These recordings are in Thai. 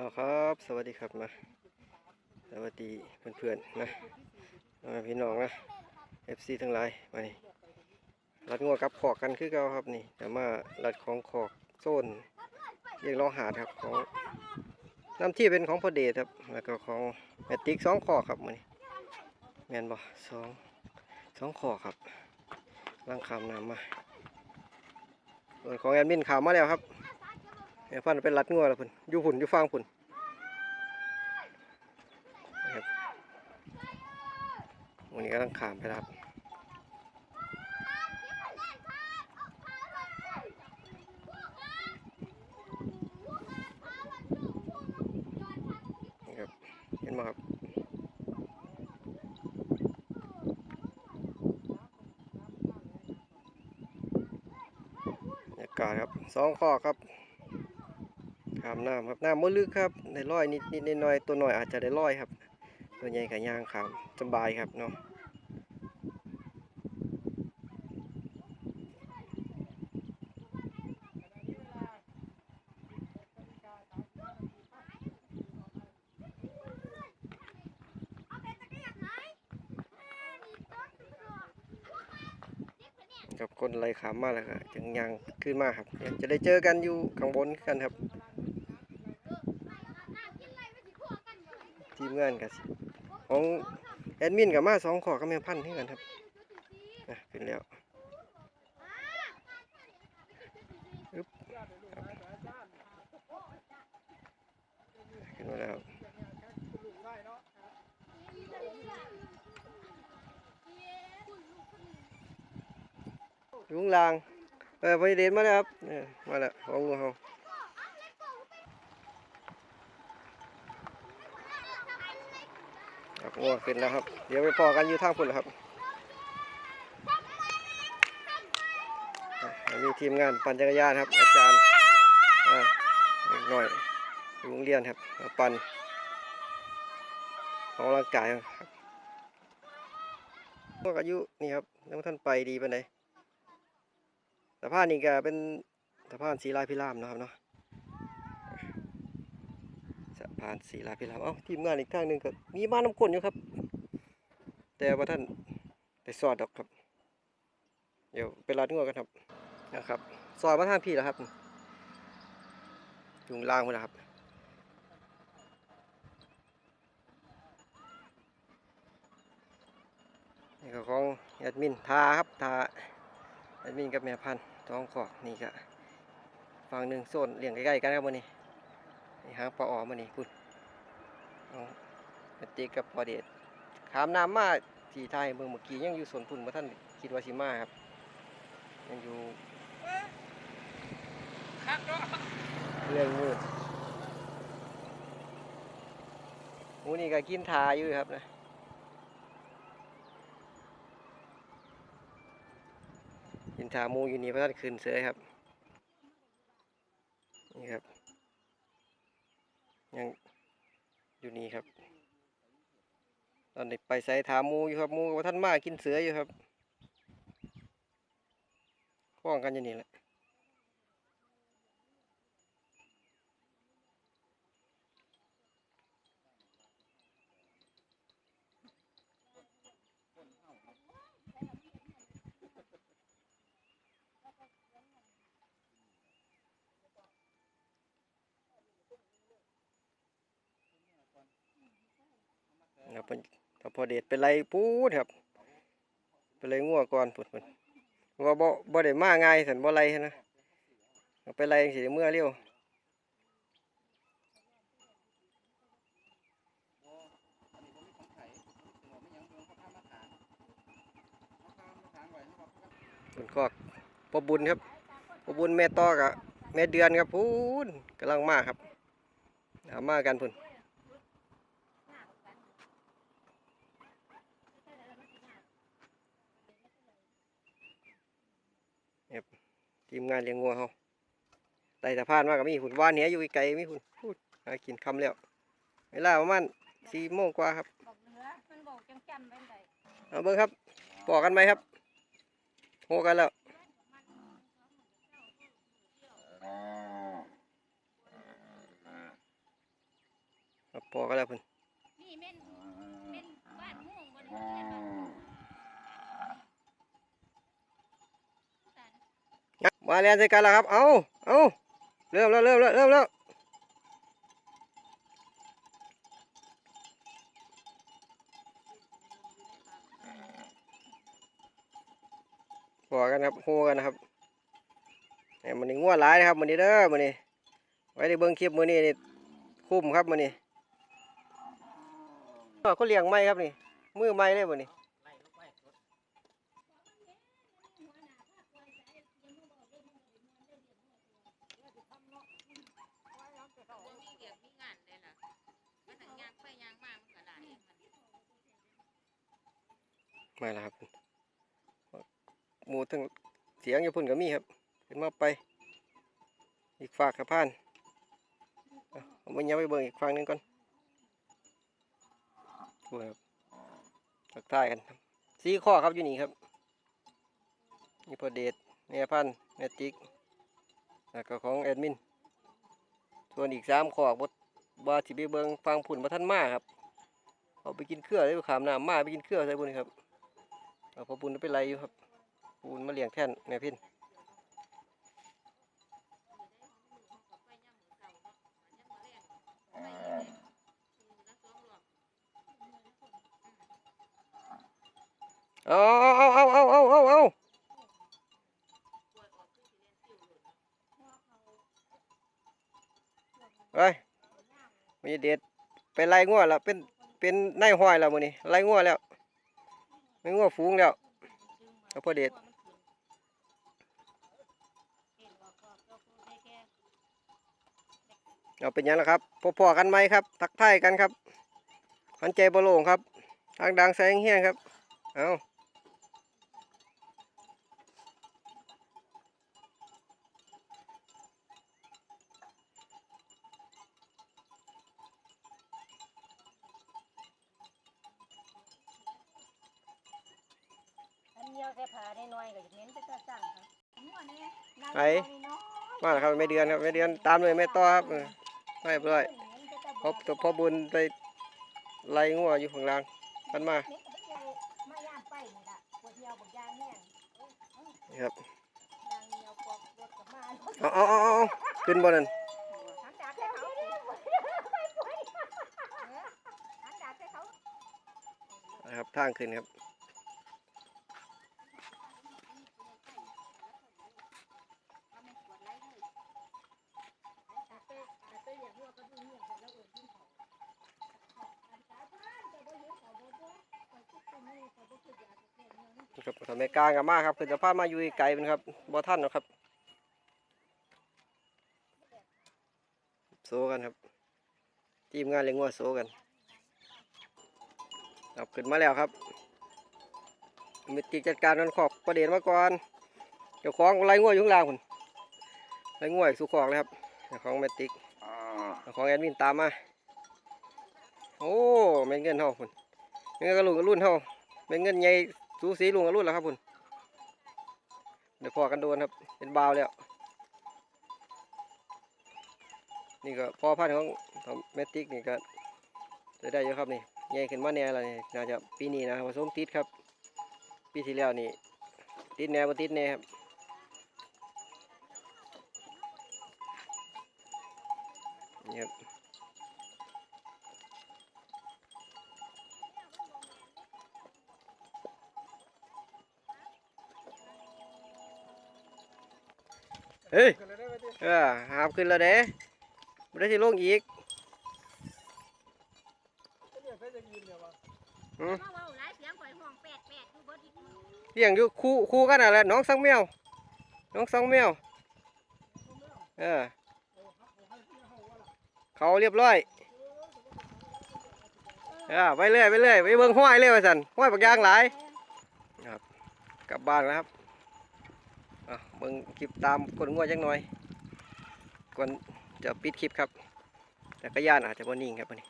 เอาครับ สวัสดีครับนะสวัสดีเพื่อนๆนะอ่าพี่น้องนะ FC ทั้งหลายมานี่รัดงัวกับขอกกันคือเก่าครับนี่แต่มารัดของขอกโซนเรียกร้องหาดครับของน้ำที่เป็นของพอเดชครับ แล้วก็ของแมติกสองขอกครับมานี่แมนบ่สองสองขอกครับล่างขามน้ำมาส่วนของแอดมินขามมาแล้วครับ แม่พันเป็นรัดงัวแล้วพุ่นอยู่พุ่นอยู่ฟางพุ่นนะครับวันนี้กำลังขามไปครับนี่ครับเห็นไหมครับบรรยากาศครับสองข้อครับ ขามน้ำครับน้ำมืลึกครับได้ร้อยนิดนิดหน่อยตัวหน่อยอาจจะได้ร้อยครับ ตัวใหญ่กับย่างขามสบายครับเนาะกับคนไล่ขามมาแล้วก็จังยางขึ้นมาครับ จะได้เจอกันอยู่ข้างบนกันครับ มงานกับของแอดมินกับมาสองขอกับแม่พันธุ์ที่กันครับนะขึ้นแล้วึบขึ้นมาแล้วลุงลาง เออพอดีเดนมาแล้วครับมาแล้วของงูเฮา ครับงูขึ้นแล้วครับ เดี๋ยวไปพอกันอยู่ทางพุ่นแล้วครับอะอันนี้ทีมงานปั่นจักรยานครับ อาจารย์หน่อยโรงเรียนครับ ปั่นออกกำลังกายครับพวกอายุนี่ครับยังท่านไปดีปานสะพานนี่ก็เป็นสะพานศรีลายพิรามนะครับเนาะ สะพานศีลาพิรามเอ้าทีมงานอีกทางหนึ่งก็มีบ้านน้ำก้นอยู่ครับ แต่ว่าท่านไปสอดดอกครับ เดี๋ยวไปรัดงัวกันครับนะครับซอยมาทางพี่แล้วครับอยู่ล่างพุ่นนะครับนี่ก็ของแอดมินทาครับทาแอดมินกับแม่พันธุ์ท้องขอกนี่ก็ฝั่งหนึ่งโซนเลี้ยงใกล้ๆกันครับวันนี้ นี่หางปลาออมานี่พุ่นเอาติกกับพอเดชขามน้ำมาที่ไทยเมืองเมื่อกี้ยังอยู่สวนพุ่นมาท่านคิดว่าสิมาครับยังอยู่เรื่องมืดหมูนี่ก็กินทาอยู่ครับนะกินชามูอยู่นี่พระท่านคืนเสือครับนี่ครับ ยังอยู่นี่ครับ ตอนนี้ไปใส่ถามูอยู่ครับมูพระท่านมากินเสืออยู่ครับข้องกันอย่างนี้แหละ ครับถ้าพอเด็ดเป็นไรปูดครับ เป็นไรงัวก่อนปุดมันว่าบ่บ่ได้มาง่ายสันบ่ไรนะเอาไปไรจังสิเมื่อเร็วบุญคอกพอบุญครับพอบุญแม่ตอกะแม่เดือนครับพูนกำลังมาครับเอามากันพุ่น งานเลี้ยงงัวเขาไต่สะพานมากกับมีหุ่นว่านเนี้ยอยู่ไกลๆมีหุ่นพูดหากินคำแล้วเวลาประมาณสี่โมงกว่าครับบอกเหนือมันบอกจังจำเป็นไดเอาเบิ้งครับปอกกันไหมครับโหกันแล้วครับพอก็แล้วเพิ่นนี่แม่นแม่นบ้านม่วงบ่ได้เรียนบ้านม่ วงสันมาเรียนใส่กันแล้วครับ เอาเอาเริ่มแล้วเริ่มแล้วเริ่มแล้วพอกันครับโฮกันนะครับเนี่ยมันนี่งัวหลายนะครับมันนี้เด้อมันนี้ไว้ในเบิ้องคลิปมือนี้นี่คุ้มครับมันนี้เออเลี้ยงไม้ครับนี่มือไม้เลยมันนี้ บ่มีเวียกมีงานเลยล่ะมันทั้งยางไปยางมามันก็หลายมัน มาแล้วครับหมูทั้งเสียงอยู่พุ่นก็มีครับขึ้นมาไป อีกฝากสะพานเอาเอายไปเบิ่งอีกฝั่งหนึงก่อนดูครับทักทายกันสีข้อครับอยู่นี่ครับนี่พอเดชเนียพันเนติกแล้วก็ของแอดมิน ส่วนอีกสามข้อบดบาสิไปเบิงฟังผุ่นมาท่านมาครับ เอาไปกินเครือเลยขามน้ำมาไปกินเครือใส่บุญครับ เอาพอบุญไปไรอยู่ครับบุญมาเลี้ยงแท่นแม่พินเอาเอาเอาเอาเอาเอาเอาไปมีเด็ดไปไล่งัวแล้วเป็นเป็นนายห้อยแล้วมื้อนี้ไล่งัวแล้ว ไม่ง่วฟูงแล้วเอาพอเด็ดเอาเป็นยังล่ะครับพอๆกันไหมครับ ทักทายกันครับหันใจบโลงครับ ทางดังแสงเฮี้ยงครับ เอา อันเดียวแค่ผ่าได้ น้อยก็จะเน้นไปก็สั่งค่ะหัวนี่นางไป น้อยมาแล้วครับไม่เดือนครับไม่เดือนตามเลยไม่ต่อครับเออไปเรียบร้อยพบตัวพ่อบุญไปไล่งัวอยู่ข้างล่างกันมาเน้นก็ไปเดียวมายามไปนี่ล่ะปวดเดียวบักยางแห้งนี่ครับยางเหนียวปอกรถกับมาเอาเอาเอาเอาขึ้นบ่นั่นหันดาบให้เขาหันดาบให้เขานะครับทางขึ้นครับ ครับทำไมกลางกับมาครับคือจะพามาอยู่ไกลเป็นครับบ่ท่านหรอกครับโซกันครับทีมงานเลี้ยงงัวโซกันครับขึ้นมาแล้วครับมิติจัดการนันขอบประเด็นมาก่อนเจ้าของไล่งัวอยู่ข้างล่างคุณไล่งัวอีกสู่ขอกเลยครับของเมติกของแอดมินตามมาโอ้แม่นเงินเฮาคุณแม่นเงินกระลุนกระรุ่นเฮาแม่นเงินใหญ่ สูสีลุงกับรุ่นแล้วครับคุณเดี๋ยวพอกันโดนครับเป็นบาวแล้ว นี่ก็พอพันธุ์ของของแมตติกนี่ก็จะได้เยอะครับนี่ใหญ่ขึ้นมาแน่แล้วนี่น่าจะปีนี้นะผสมติดครับ ปีที่แล้วนี่ติดแน่บ่ติดแน่ครับนี่ครับ เฮ้ยเออหามขึ้นแล้วเด้ไม่ได้ที่ลงอีกเว้าหลายเสียงข่อยห้องแปดแปดอยู่เบิดอีกเียงอยู่คู่คู่กันอะไรน้องสังแมว น้องสังแมว เออ เขาเรียบร้อยเออไปเรื่อยไปเรื่อยไปเบิ่งห้อยเลยว่าสันห้อยปักยางหลายกลับบ้านแล้วครับ อ่เบิ่งคลิปตามกดงัวจังหน่อยก่อนจะปิดคลิปครับ แต่ก็ย่านอาจจะบ่นิ่งครับวันนี้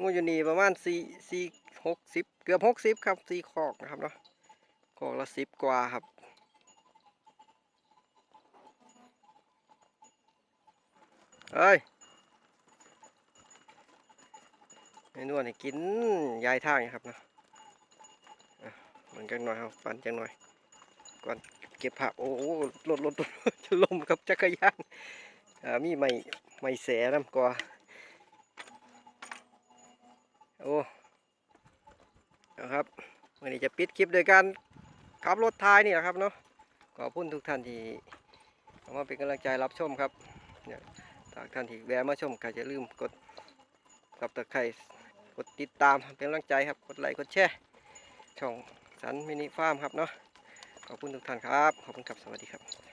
งูอยู่นี่ประมาณสี่สี่หกสิบเกือบหกสิบครับสี่คอกนะครับเนาะคอกละสิบกว่าครับเฮ้ย ไอ้นวลนี่กินยายทางอยู่ครับนะอะมันจังหน่อยครับปั่นจังหน่อย ก่อนเก็บผักโอ้โหรถรถรถจะลมครับจักรยานอ่ามีไม่ไม่แสน้ำกว่าโอ้นะครับวันนี้จะปิดคลิปโดยการขับรถท้ายนี่แหละครับเนาะขอบคุณทุกท่านที่มาเป็นกำลังใจรับชมครับเนี่ยท่านที่แวะมาชมก็อย่าลืมกดกับตะไคร่ก ดติดตามเป็นกำลังใจครับ กดไลค์ กดแชร์ ช่องสันมินิฟาร์มครับเนาะ ขอบคุณทุกท่านครับ ขอบคุณครับ สวัสดีครับ